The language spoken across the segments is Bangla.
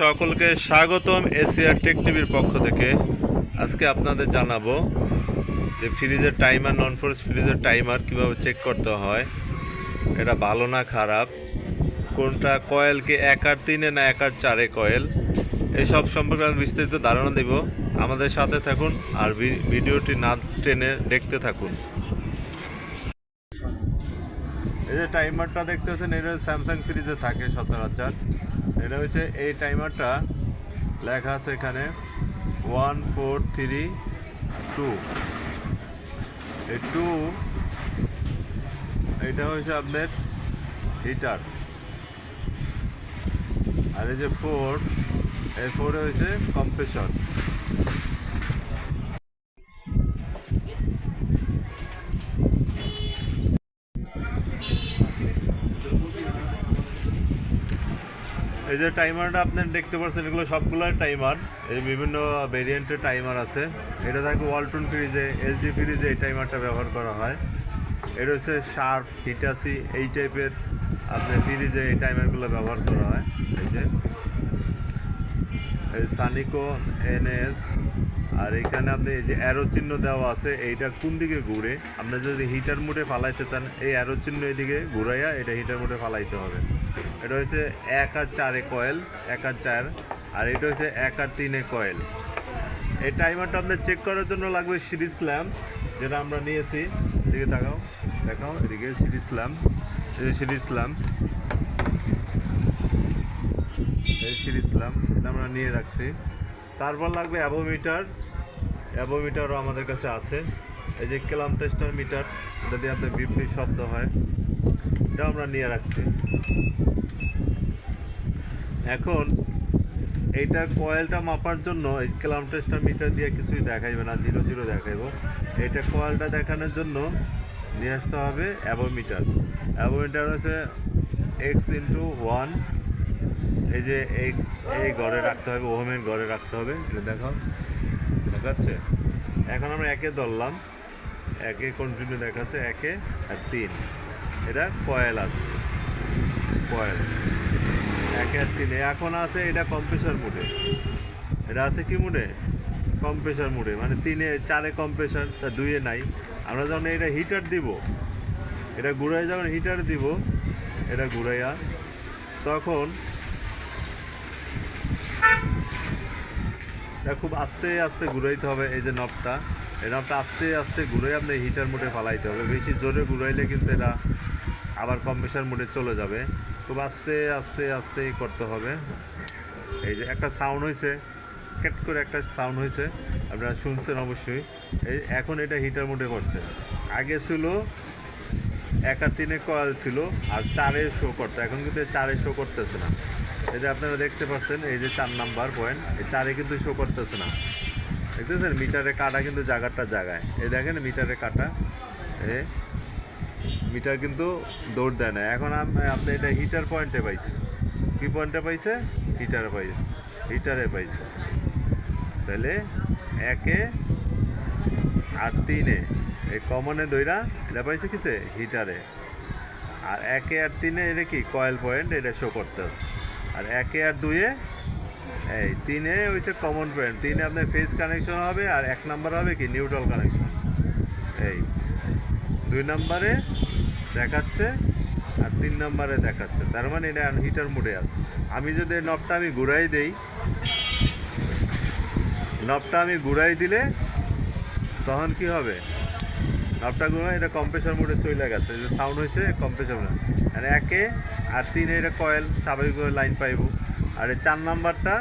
সকলকে স্বাগতম এশিয়ার টেক টিভির পক্ষ থেকে। আজকে আপনাদের জানাব যে ফ্রিজের টাইমার নন ফোর্স ফ্রিজের টাইমার কীভাবে চেক করতে হয়, এটা ভালো না খারাপ, কোনটা কয়েলকে এক আর তিনে না এক আর চারে কয়েল এসব সম্পর্কে আমি বিস্তারিত ধারণা দেব। আমাদের সাথে থাকুন আর ভিডিওটি না টেনে দেখতে থাকুন। এই যে টাইমারটা দেখতেছেন এটা স্যামসাং ফ্রিজে থাকে সচরাচর। এটা হচ্ছে এই টাইমারটা লেখা আছে এখানে ওয়ান ফোর থ্রি টু এই টু এটা হচ্ছে আপনার হিটার আর এই যে ফোর এই ফোরে হয়েছে কম্প্রেসর এই যে টাইমারটা আপনার দেখতে পাচ্ছেন, এগুলো সবগুলো টাইমার এই বিভিন্ন ভেরিয়েন্টের টাইমার আছে। এটা থাকে ওয়ালটন ফ্রিজে এলজি ফ্রিজে এই টাইমারটা ব্যবহার করা হয়। এটা হচ্ছে শার্প হিটাসি এই টাইপের আপনার ফ্রিজে এই টাইমারগুলো ব্যবহার করা হয়। এই যে। এই সানিকো এনএস আর এখানে আপনি এই যে অ্যারো চিহ্ন দেওয়া আছে, এইটা কোন দিকে ঘুরে? আপনি যদি হিটার মোডে ফালাইতে চান, এই অ্যারো চিহ্ন এদিকে ঘুরাইয়া এটা হিটার মোডে ফালাইতে হবে। এটা হচ্ছে এক আর চারে কয়েল এক আর চার, আর এটা হচ্ছে এক আর তিনে কয়েল এই টাইমারটা আপনার চেক করার জন্য লাগবে সিরিজ ল্যাম্প যেটা আমরা নিয়েছি। এদিকে তাকাও, দেখাও, এদিকে সিরিজ ল্যাম্প এই সিরিজ ল্যাম্প এই সিরিজ ল্যাম্প এটা আমরা নিয়ে রাখছি। তারপর লাগবে অ্যাভোমিটার, অ্যাভোমিটারও আমাদের কাছে আছে। এই যে ক্লাম টেস্টার মিটার, এটা দিয়ে আপনার বিপরীত শব্দ হয়। এটা আমরা নিয়ে রাখছি। এখন এইটার কয়েলটা মাপার জন্য এই ক্লাম টেস্টার মিটার দিয়ে কিছুই দেখাইবে না, জিরো জিরো দেখাইবো। এইটা কয়েলটা দেখানোর জন্য নিয়ে আসতে হবে অ্যাভোমিটার অ্যাভোমিটার হচ্ছে এক্স ইন্টু ওয়ান এই যে এই এই ঘরে রাখতে হবে, ওহমের ঘরে রাখতে হবে। এটা দেখাও, দেখাচ্ছে? এখন আমরা একে ধরলাম। একে কন্টিনিউ দেখাচ্ছে, একে আর তিন। এটা কয়েল আছে। কয়েল। একে আর তিনে। এখন আছে এটা কম্প্রেসার মুডে। এটা আছে কি মুডে? কম্প্রেসার মুডে। মানে তিনে, চারে কম্প্রেসার তা দুইয়ে নাই। আমরা যখন এটা হিটার দিব, এটা ঘুরাই যখন হিটার দিব, এটা ঘুরাইয়া তখন এটা খুব আস্তে আস্তে ঘুরাইতে হবে এই যে নবটা এই নবটা আস্তে আস্তে ঘুরে আপনি হিটার মোডে ফালাইতে হবে। বেশি জোরে ঘুরাইলে কিন্তু এটা আবার কম্প্রেসার মোডে চলে যাবে। খুব আস্তে আস্তে আস্তে করতে হবে। এই যে একটা সাউন্ড হয়েছে ক্যাট করে একটা সাউন্ড হয়েছে আপনারা শুনছেন অবশ্যই। এই এখন এটা হিটার মোডে করছে। আগে ছিল, একা তিনে কয়েল ছিল, আর চারে শো করতো। এখন কিন্তু চারে শো করতেছে না। এই যে আপনারা দেখতে পাচ্ছেন, এই যে চার নাম্বার পয়েন্ট এই চারে কিন্তু শো করতেছে না। দেখতেছেন? মিটারে কাটা কিন্তু জায়গাটা জায়গায়। এই দেখেন মিটারে কাটা। এ মিটার কিন্তু দৌড় দেয় না। এখন আপনি এটা হিটার পয়েন্টে পাইছে। কি পয়েন্টে পাইছে? হিটারে পাইছে। হিটারে পাইছে। তাহলে একে আর তিনে। এই কমনে দইরা, এটা পাইছে কিতে হিটারে আর একে আর তিনে, এটা কি? কয়েল পয়েন্ট এটা শো করতেছে। আর একে আর দুয়ে এই তিনে হচ্ছে কমন পয়েন্ট তিনে আপনার ফেস কানেকশন হবে আর এক নাম্বার হবে কি? নিউট্রাল কানেকশন এই। দুই নম্বরে দেখাচ্ছে আর তিন নম্বরে দেখাচ্ছে। তার মানে এটা হিটার মুডে আছে। আমি যদি নবটা আমি ঘুরাই দেই নবটা আমি ঘুরাই দিলে তখন কি হবে? নবটা ঘুরাই, এটা কম্প্রেসার মোডে চলে গেছে। যে সাউন্ড হয়েছে কম্প্রেসার মোডে আর একে আর তিনে এটা কয়েল স্বাভাবিকভাবে লাইন পাইব। আর এই চার নাম্বারটা,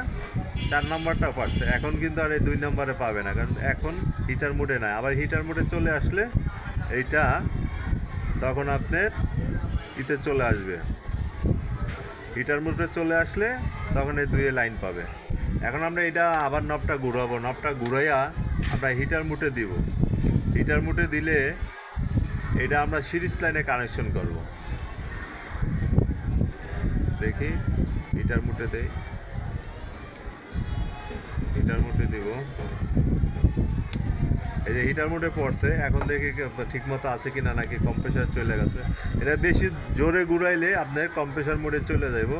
চার নাম্বারটাও পারছে এখন কিন্তু আর এই দুই নাম্বারে পাবে না। কারণ এখন হিটার মোডে নাই। আবার হিটার মোডে চলে আসলে এইটা তখন আপনার ইতে চলে আসবে। হিটার মোডে চলে আসলে তখন এই দুইয়ে লাইন পাবে। এখন আমরা এটা আবার নবটা ঘুরাবো। নবটা ঘুরাইয়া আমরা হিটার মুটে দিব। হিটার মুটে দিলে এটা আমরা সিরিজ লাইনে কানেকশন করব। দেখি, হিটার মুটে দেই। হিটার মুটে দিব। এই যে হিটার মোডে পড়ছে, এখন দেখি ঠিক মতো আছে কিনা নাকি কম্প্রেসার চলে গেছে। এটা বেশি জোরে ঘুরাইলে আপনার কম্প্রেসার মোডে চলে যাইব।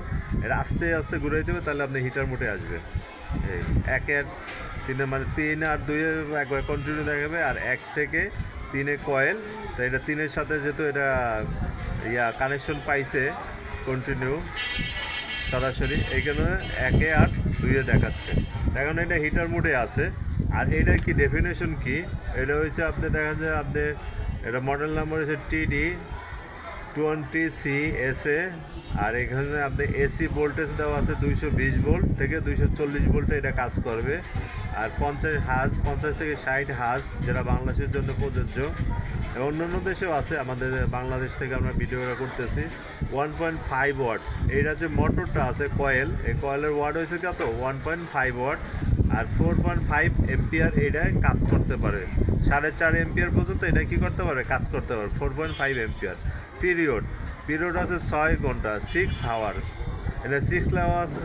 এটা আস্তে আস্তে ঘুরাইতে হবে, তাহলে আপনি হিটার মোডে আসবে। এই একের তিনে মানে তিন আর দুইয়ে একবার কন্টিনিউ দেখাবে, আর এক থেকে তিনে কয়েল তো এটা তিনের সাথে যেহেতু এটা ইয়া কানেকশন পাইছে কন্টিনিউ সরাসরি। এইখানে একে আর দুইয়ে দেখাচ্ছে। দেখেন এটা হিটার মোডে আছে। আর এটা কি ডেফিনেশন কি? এটা হচ্ছে আপনি দেখা যায় আপনি, এটা মডেল নাম্বার হচ্ছে টিডি টোয়েন্টি সি এস আর এখানে আপনি এসি ভোল্টেজ দেওয়া আছে দুইশো বিশ ভোল্ট থেকে দুইশো চল্লিশ ভোল্টে এটা কাজ করবে। আর পঞ্চাশ হাজ পঞ্চাশ থেকে ষাট হাজ যেটা বাংলাদেশের জন্য প্রযোজ্য। অন্যান্য দেশেও আছে, আমাদের বাংলাদেশ থেকে আমরা ভিডিওটা করতেছি। ওয়ান পয়েন্ট ফাইভ ওয়াট এইটা যে মোটরটা আছে কয়েল এই কয়েলের ওয়াট হয়েছে কত? ওয়ান পয়েন্ট ফাইভ ওয়াট আর ফোর পয়েন্ট ফাইভ এমপিআর এটা কাজ করতে পারে। সাড়ে চার এমপিআর পর্যন্ত এটা কি করতে পারে? কাজ করতে পারে। Four point five ampere period period আছে ছয় ঘণ্টা। সিক্স আওয়ার এটা সিক্স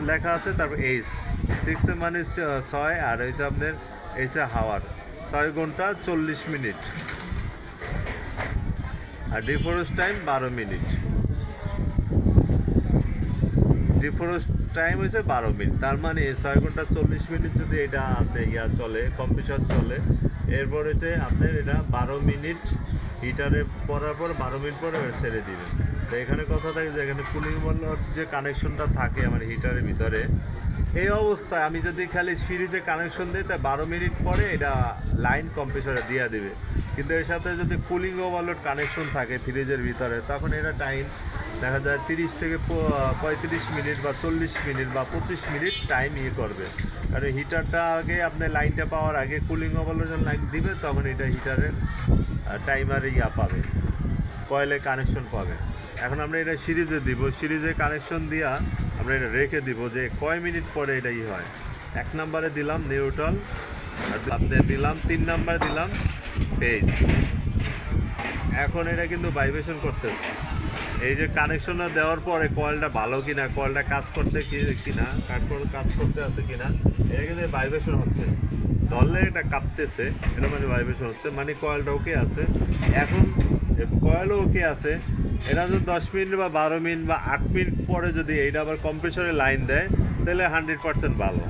লেখা আছে, তারপর এইচ সিক্স মানে ছয়, আর হচ্ছে আপনার এইচে হাওয়ার ছয় ঘণ্টা চল্লিশ মিনিট। আর ডিফোরেন্স টাইম বারো মিনিট। ডিফোরেন্স টাইম হয়েছে বারো মিনিট তার মানে ছয় ঘণ্টা চল্লিশ মিনিট যদি এটা ইয়া চলে কম্পিউটার চলে, এরপর হচ্ছে আপনার এটা বারো মিনিট হিটারে পরার পর বারো মিনিট পরে ছেড়ে দিবেন। তো এখানে কথা থাকে যে এখানে কুলিং বলার যে কানেকশনটা থাকে আমার হিটারের ভিতরে, এই অবস্থায় আমি যদি খালি সিরিজে কানেকশন দিই, তা বারো মিনিট পরে এটা লাইন কম্প্রেসরে দিয়ে দিবে। কিন্তু এর সাথে যদি কুলিং ওভারলোড কানেকশন থাকে ফ্রিজের ভিতরে, তখন এটা টাইম দেখা যায় তিরিশ থেকে পঁয়ত্রিশ মিনিট বা চল্লিশ মিনিট বা পঁচিশ মিনিট টাইম ইয়ে করবে। কারণ হিটারটা আগে আপনার লাইনটা পাওয়ার আগে কুলিং ওভারলোড যখন লাইন দিবে, তখন এটা হিটারের টাইমারে ইয়া পাবে কয়েলে কানেকশন পাবে। এখন আমরা এটা সিরিজে দিব, সিরিজে কানেকশন দিয়া আমরা এটা রেখে দিব যে কয় মিনিট পরে এটা ই হয়। এক নম্বরে দিলাম নিউট্রাল আর আপনি দিলাম, তিন নম্বরে দিলাম পেজ এখন এটা কিন্তু ভাইব্রেশন করতেছে। এই যে কানেকশনটা দেওয়ার পরে কয়েলটা ভালো কিনা কয়েলটা কাজ করতে কি, কিনা কাঠকল কাজ করতে আছে কিনা এটা কিন্তু ভাইব্রেশন হচ্ছে। ধরলে এটা কাঁপতেছে এটা মানে ভাইব্রেশন হচ্ছে মানে কয়েলটা ওকে আছে। এখন কয়েলও ওকে আছে, এটা যদি দশ মিনিট বা বারো মিনিট বা আট মিনিট পরে যদি এইটা আবার কম্প্রেসরে লাইন দেয়, তাহলে হান্ড্রেড পার্সেন্ট ভালো।